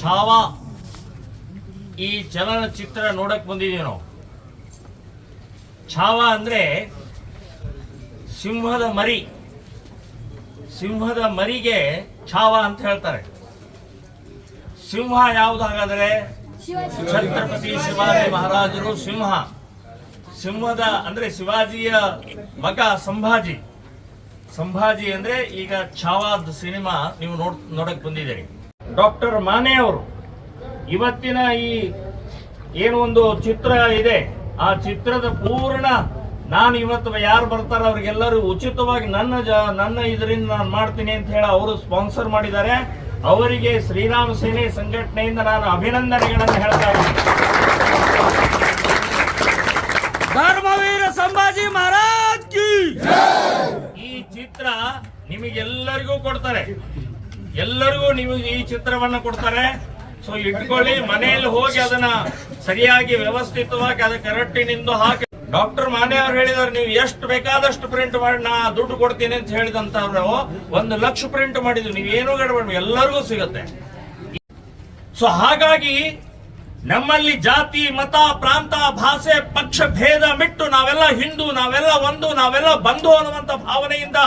ಛಾವಾ. ಈ ಚಲನಚಿತ್ರ ನೋಡಕ್ ಬಂದಿದೀವಿ ನಾವು. ಛಾವ ಅಂದ್ರೆ ಸಿಂಹದ ಮರಿ. ಸಿಂಹದ ಮರಿಗೆ ಛಾವ ಅಂತ ಹೇಳ್ತಾರೆ. ಸಿಂಹ ಯಾವ್ದು ಹಾಗಾದ್ರೆ ಛತ್ರಪತಿ ಶಿವಾಜಿ ಮಹಾರಾಜರು ಸಿಂಹ. ಸಿಂಹದ ಅಂದ್ರೆ ಶಿವಾಜಿಯ ಮಗ ಸಂಭಾಜಿ. ಸಂಭಾಜಿ ಅಂದ್ರೆ ಈಗ ಛಾವಾದ ಸಿನಿಮಾ ನೀವು ನೋಡ್ ನೋಡಕ್ ಬಂದಿದ್ದೀರಿ. ಡಾಕ್ಟರ್ ಮಾನೆ ಅವರು. ಇವತ್ತಿನ ಈ ಏನು ಒಂದು ಚಿತ್ರ ಇದೆ, ಆ ಚಿತ್ರದ ಪೂರ್ಣ ನಾನು ಇವತ್ತು ಯಾರು ಬರ್ತಾರ ಅವ್ರಿಗೆಲ್ಲರೂ ಉಚಿತವಾಗಿ ನನ್ನ ಜ, ನನ್ನ ಇದರಿಂದ ನಾನು ಮಾಡ್ತೀನಿ ಅಂತ ಹೇಳಿ ಅವರು ಸ್ಪಾನ್ಸರ್ ಮಾಡಿದ್ದಾರೆ. ಅವರಿಗೆ ಶ್ರೀರಾಮ ಸೇನೆ ಸಂಘಟನೆಯಿಂದ ನಾನು ಅಭಿನಂದನೆಗಳನ್ನು ಹೇಳ್ತಾ ಇದ್ದೀನಿ. ಧರ್ಮವೀರ ಸಂಭಾಜಿ ಮಹಾರಾಜ್ ಈ ಚಿತ್ರ ನಿಮಗೆಲ್ಲರಿಗೂ ಕೊಡ್ತಾರೆ. ಎಲ್ಲರಿಗೂ ನಿಮಗೆ ಈ ಚಿತ್ರವನ್ನ ಕೊಡ್ತಾರೆ. ಸೊ ಇಟ್ಕೊಳ್ಳಿ, ಮನೆಯಲ್ಲಿ ಹೋಗಿ ಅದನ್ನ ಸರಿಯಾಗಿ ವ್ಯವಸ್ಥಿತವಾಗಿ ಅದು ಕರೆಕ್ಟ್ ನಿಂದು ಹಾಕಿ. ಡಾಕ್ಟರ್ ಮಾನೆ ಅವ್ರು ಹೇಳಿದಾರೆ, ನೀವು ಎಷ್ಟು ಬೇಕಾದಷ್ಟು ಪ್ರಿಂಟ್ ಮಾಡಿ, ನಾ ದುಡ್ಡು ಕೊಡ್ತೀನಿ ಅಂತ ಹೇಳಿದಂತ ಒಂದು ಲಕ್ಷ ಪ್ರಿಂಟ್ ಮಾಡಿದ್ವಿ ನೀವು ಏನು ಗಡಬೇಡ ಎಲ್ಲರಿಗೂ ಸಿಗುತ್ತೆ. ಸೊ ಹಾಗಾಗಿ ನಮ್ಮಲ್ಲಿ ಜಾತಿ, ಮತ, ಪ್ರಾಂತ, ಭಾಷೆ, ಪಕ್ಷ, ಭೇದ ಬಿಟ್ಟು ನಾವೆಲ್ಲ ಹಿಂದೂ, ನಾವೆಲ್ಲ ಒಂದು, ನಾವೆಲ್ಲ ಬಂಧು ಅನ್ನುವಂತ ಭಾವನೆಯಿಂದ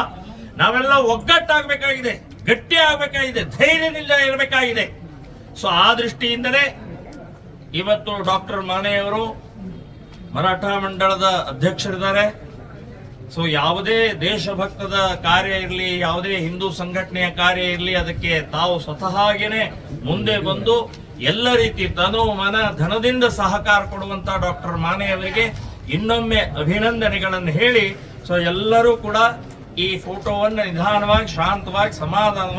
ನಾವೆಲ್ಲ ಒಗ್ಗಟ್ಟಾಗಬೇಕಾಗಿದೆ. ಗಟ್ಟಿ ಆಗಬೇಕಾಗಿದೆ, ಧೈರ್ಯದಿಂದ ಇರಬೇಕಾಗಿದೆ. ಸೊ ಆ ದೃಷ್ಟಿಯಿಂದಲೇ ಇವತ್ತು ಡಾಕ್ಟರ್ ಮಾನೆಯವರು ಮರಾಠ ಮಂಡಳದ ಅಧ್ಯಕ್ಷರಿದ್ದಾರೆ. ಸೊ ಯಾವುದೇ ದೇಶಭಕ್ತದ ಕಾರ್ಯ ಇರಲಿ, ಯಾವುದೇ ಹಿಂದೂ ಸಂಘಟನೆಯ ಕಾರ್ಯ ಇರಲಿ, ಅದಕ್ಕೆ ತಾವು ಸ್ವತಃಗೇನೆ ಮುಂದೆ ಬಂದು ಎಲ್ಲ ರೀತಿ ತನು ಮನ ಧನದಿಂದ ಸಹಕಾರ ಕೊಡುವಂತ ಡಾಕ್ಟರ್ ಮಾನೆಯವರಿಗೆ ಇನ್ನೊಮ್ಮೆ ಅಭಿನಂದನೆಗಳನ್ನು ಹೇಳಿ ಸೊ ಎಲ್ಲರೂ ಕೂಡ फ़ोटो निधान शांत समाधान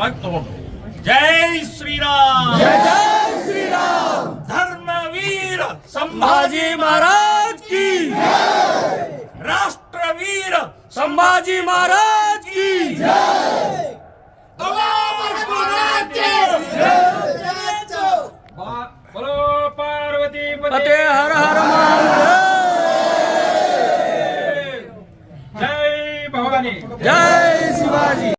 जय श्री राम जय श्री राम धर्मवीर संभाजी महाराज की राष्ट्रवीर संभाजी महाराज की बोलो पार्वती हर हर भवानी जय शिवाजी